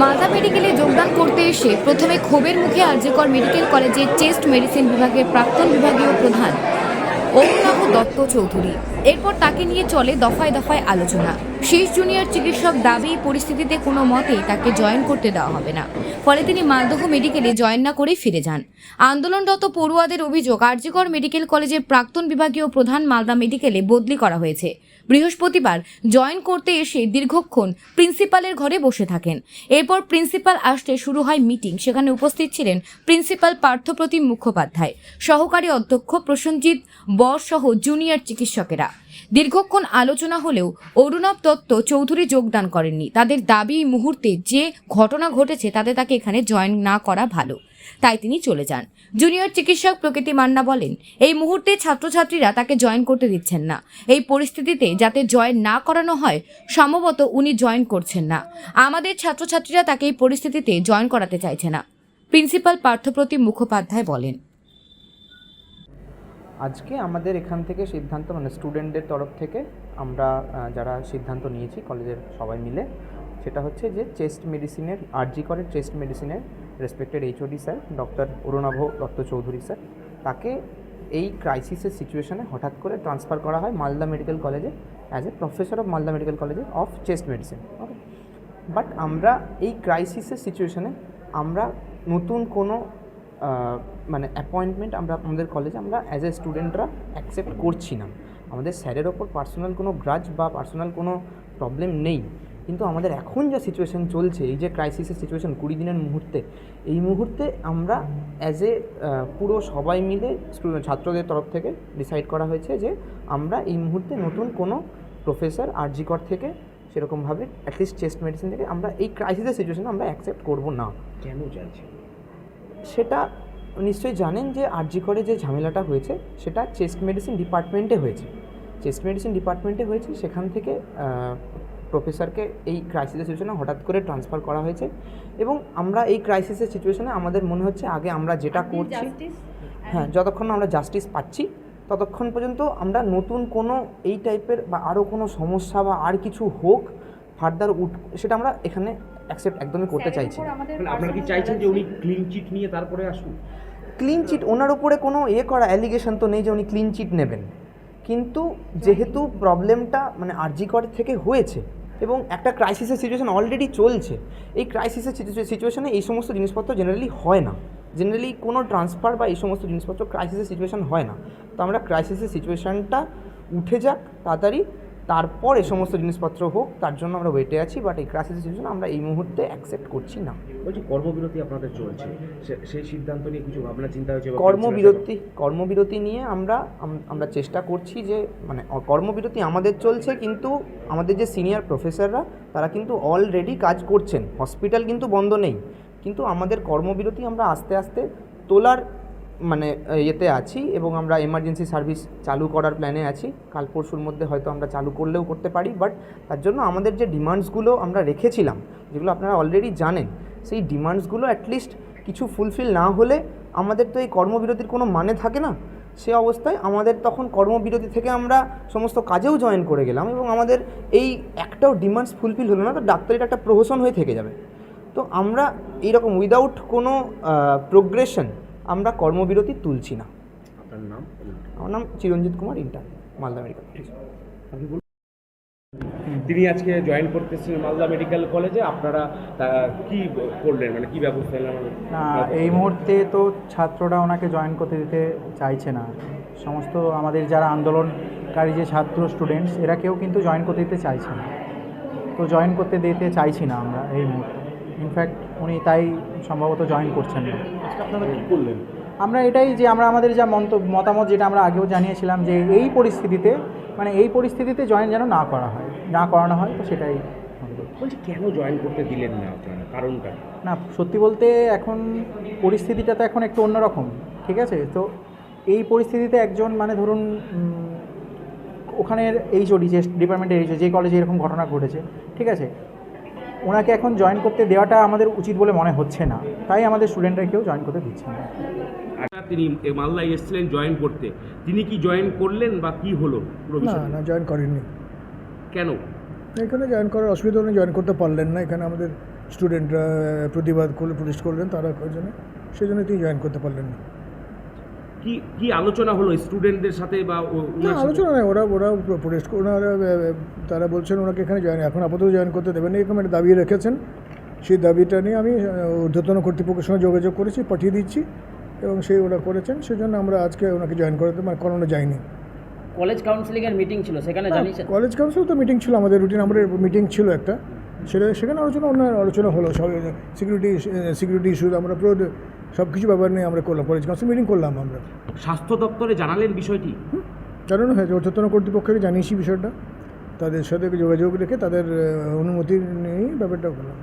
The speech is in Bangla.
মালদা মেডিকেলে যোগদান করতে এসে প্রথমে ক্ষোভের মুখে আর্যকর মেডিকেল কলেজের চেস্ট মেডিসিন বিভাগের প্রাক্তন বিভাগীয় প্রধান অরুণাভ দত্ত চৌধুরী। এরপর তাকে নিয়ে চলে দফায় দফায় আলোচনা। শেষ জুনিয়র চিকিৎসক দাবি, পরিস্থিতিতে কোনো মতেই তাকে জয়েন করতে দেওয়া হবে না। ফলে তিনি মালদহ মেডিকেলে জয়েন না করেই ফিরে যান। আন্দোলনরত পড়ুয়াদের অভিযোগ, আরজিকর মেডিকেল কলেজের প্রাক্তন বিভাগীয় প্রধান মালদা মেডিকেলে বদলি করা হয়েছে। বৃহস্পতিবার জয়েন করতে এসে দীর্ঘক্ষণ প্রিন্সিপালের ঘরে বসে থাকেন। এরপর প্রিন্সিপাল আসতে শুরু হয় মিটিং, সেখানে উপস্থিত ছিলেন প্রিন্সিপাল পার্থপ্রতিম মুখোপাধ্যায়। সহকারী অধ্যক্ষ প্রসেনজিৎ বর সহ জুনিয়র চিকিৎসকেরা। দীর্ঘক্ষণ আলোচনা হলেও অরুণব দত্ত চৌধুরী যোগদান করেননি। তাদের দাবি মুহূর্তে যে ঘটনা ঘটেছে তাতে তাকে এখানে জয়েন না করা ভালো। তাই তিনি চলে যান। জুনিয়র চিকিৎসক প্রকৃতি মান্না বলেন, এই মুহূর্তে ছাত্রছাত্রীরা তাকে জয়েন করতে দিচ্ছেন না। এই পরিস্থিতিতে যাতে জয়েন না করানো হয়, সম্ভবত উনি জয়েন করছেন না। আমাদের ছাত্রছাত্রীরা তাকে এই পরিস্থিতিতে জয়েন করাতে চাইছে না। প্রিন্সিপাল পার্থপ্রতিম মুখোপাধ্যায় বলেন। আজকে আমাদের এখান থেকে সিদ্ধান্ত মানে স্টুডেন্টদের তরফ থেকে আমরা যারা সিদ্ধান্ত নিয়েছি কলেজের সবাই মিলে, সেটা হচ্ছে যে চেস্ট মেডিসিনের আরজি করে চেস্ট মেডিসিনের respected HOD sir doctor Arunava Dutta Chowdhury sir, তাকে এই ক্রাইসিসের সিচুয়েশনে হঠাৎ করে ট্রান্সফার করা হয় মালদা মেডিকেল কলেজে as a professor of Malda medical কলেজে of chest medicine okay but আমরা এই ক্রাইসিসের সিচুয়েশনে আমরা নতুন কোনো মানে অ্যাপয়েন্টমেন্ট আমরা আমাদের কলেজে আমরা অ্যাজ এ স্টুডেন্টরা অ্যাকসেপ্ট করছি না। আমাদের স্যারের ওপর পার্সোনাল কোনো গ্রাজ বা পার্সোনাল কোনো প্রবলেম নেই। কিন্তু আমাদের এখন যা সিচুয়েশন চলছে, এই যে ক্রাইসিসের সিচুয়েশান কুড়ি দিনের মুহূর্তে, এই মুহূর্তে আমরা অ্যাজ এ পুরো সবাই মিলে ছাত্রদের তরফ থেকে ডিসাইড করা হয়েছে যে আমরা এই মুহূর্তে নতুন কোনো প্রফেসর আরজিকর থেকে সেরকমভাবে অ্যাটলিস্ট চেস্ট মেডিসিন থেকে আমরা এই ক্রাইসিসের সিচুয়েশনে আমরা অ্যাকসেপ্ট করব না। কেন চাইছে সেটা নিশ্চয়ই জানেন যে আরজি করে যে ঝামেলাটা হয়েছে সেটা চেস্ট মেডিসিন ডিপার্টমেন্টে হয়েছে। চেস্ট মেডিসিন ডিপার্টমেন্টে হয়েছে সেখান থেকে প্রফেসরকে এই ক্রাইসিসের সিচুয়েশনে হঠাৎ করে ট্রান্সফার করা হয়েছে এবং আমরা এই ক্রাইসিসের সিচুয়েশনে আমাদের মনে হচ্ছে আগে আমরা যেটা করছি হ্যাঁ যতক্ষণ আমরা জাস্টিস পাচ্ছি ততক্ষণ পর্যন্ত আমরা নতুন কোনো এই টাইপের বা আরও কোনো সমস্যা বা আর কিছু হোক ফার্দার উঠ সেটা আমরা এখানে অ্যাকসেপ্ট একদমই করতে চাইছি না। মানে আপনারা কি চাইছেন যে উনি ক্লিন চিট নিয়ে তারপরে আসুন ক্লিন চিট ওনার উপরে কোনো এ করা অ্যালিগেশন তো নেই যে উনি ক্লিন চিট নেবেন। কিন্তু যেহেতু প্রবলেমটা মানে আরজিকর থেকে হয়েছে এবং একটা ক্রাইসিসের সিচুয়েশন অলরেডি চলছে এই ক্রাইসিসের সিচুয়েশনে এই সমস্ত জিনিসপত্র জেনারেলি হয় না। জেনারেলি কোনো ট্রান্সফার বা এই সমস্ত জিনিসপত্র ক্রাইসিসের সিচুয়েশন হয় না। তো আমরা ক্রাইসিসের সিচুয়েশনটা উঠে যাক তাড়াতাড়ি তারপর এই সমস্ত জিনিসপত্র হোক তার জন্য আমরা ওয়েটে আছি বাট এই ক্রাইসিসের সিচুয়েশন আমরা এই মুহূর্তে অ্যাকসেপ্ট করছি না। বলছি কর্মবিরতি আপনাদের চলছে সেই সিদ্ধান্ত নিয়ে কিছু ভাবনা চিন্তা হয়েছে কর্মবিরতি কর্মবিরতি নিয়ে আমরা আমরা চেষ্টা করছি যে মানে কর্মবিরতি আমাদের চলছে কিন্তু আমাদের যে সিনিয়র প্রফেসররা তারা কিন্তু অলরেডি কাজ করছেন। হসপিটাল কিন্তু বন্ধ নেই। কিন্তু আমাদের কর্মবিরতি আমরা আস্তে আস্তে তোলার মানে ইয়েতে আছি এবং আমরা এমার্জেন্সি সার্ভিস চালু করার প্ল্যানে আছি। কাল পরশুর মধ্যে হয়তো আমরা চালু করলেও করতে পারি বাট তার জন্য আমাদের যে ডিমান্ডসগুলো আমরা রেখেছিলাম, যেগুলো আপনারা অলরেডি জানেন, সেই ডিমান্ডসগুলো অ্যাটলিস্ট কিছু ফুলফিল না হলে আমাদের তো এই কর্মবিরতির কোনো মানে থাকে না। সে অবস্থায় আমাদের তখন কর্মবিরতি থেকে আমরা সমস্ত কাজেও জয়েন করে গেলাম এবং আমাদের এই একটাও ডিমান্ডস ফুলফিল হলো না, তো ডাক্তারিটা একটা প্রহসন হয়ে থেকে যাবে। তো আমরা এইরকম উইদাউট কোনো প্রোগ্রেশন আমরা কর্মবিরতি তুলছি না। আপনার নাম? আমার নাম চিরঞ্জিত কুমার ইন্টার মালদা মেডিকেল বলুন। তিনি আজকে জয়েন করতেছিলেন মালদা মেডিকেল কলেজে আপনারা কি করলেন? মানে কি ব্যবস্থা নিলেন? না এই মুহূর্তে তো ছাত্ররা ওনাকে জয়েন করতে দিতে চাইছে না। সমস্ত আমাদের যারা আন্দোলনকারী যে ছাত্র স্টুডেন্টস এরা কেউ কিন্তু জয়েন করতে দিতে চাইছে না। তো জয়েন করতে দিতে চাইছি না আমরা এই মুহূর্তে। ইনফ্যাক্ট উনি তাই সম্ভবত জয়েন করছেন না। আপনারা কি করলেন? আমরা এটাই যে আমরা আমাদের যা মন্তব্য মতামত যেটা আমরা আগেও জানিয়েছিলাম যে এই পরিস্থিতিতে মানে এই পরিস্থিতিতে জয়েন যেন না করা হয় না করানো হয় তো সেটাই বলছি কেন জয়েন করতে দিলেন না আপনারা? কারণটা? না সত্যি বলতে এখন পরিস্থিতিটা তো এখন একটু অন্যরকম ঠিক আছে? তো এই পরিস্থিতিতে একজন মানে ধরুন ওখানের এইচওডি যে ডিপার্টমেন্টের এইচও যে কলেজে এরকম ঘটনা ঘটেছে ঠিক আছে? ওনাকে এখন জয়েন করতে দেওয়াটা আমাদের উচিত বলে মনে হচ্ছে না। তাই আমাদের স্টুডেন্টরা কেউ জয়েন করতে দিচ্ছে না। আচ্ছা তিনি মালদায় এসেছিলেন জয়েন করতে। তিনি কি জয়েন করলেন বা কি হলো না না জয়েন করেননি। কেন? এখানে জয়েন করার অসুবিধা উনি জয়েন করতে পারলেন না। এখানে আমাদের স্টুডেন্টরা প্রতিবাদ করলে প্রতিষ্ঠা করলেন তারা জন্য সেই জন্য তিনি জয়েন করতে পারলেন না। কি কি আলোচনা হলো স্টুডেন্টদের সাথে বা না আলোচনা নেই ওরা ওরা প্রোটেস্ট ওনারা তারা বলছেন ওনাকে এখানে জয়েন এখন আপাতত জয়েন করতে দেবেন না, এরকম একটা দাবি রেখেছেন। সেই দাবিটা নিয়ে আমি ঊর্ধ্বতন কর্তৃপক্ষের সঙ্গে যোগাযোগ করেছি পাঠিয়ে দিচ্ছি এবং সেই ওরা করেছেন সেজন্য আমরা আজকে ওনাকে জয়েন করাতে মানে করানো যায়নি। কলেজ কাউন্সিলিংয়ের মিটিং ছিল সেখানে কলেজ কাউন্সিল তো মিটিং ছিল আমাদের রুটিন আমাদের মিটিং ছিল একটা। সেটা সেখানে আলোচনা অন্য আলোচনা হলো সব সিকিউরিটি সিকিউরিটি ইস্যু আমরা পুরো সব কিছু ব্যাপার নিয়ে আমরা করলাম কলেজ কাউন্সিল মিটিং করলাম আমরা। স্বাস্থ্য দপ্তরে জানালেন বিষয়টি? জানানো হয়েছে অর্থতন কর্তৃপক্ষকে জানিয়েছি বিষয়টা। তাদের সাথে যোগাযোগ রেখে তাদের অনুমতি নিয়েই ব্যাপারটা করলাম।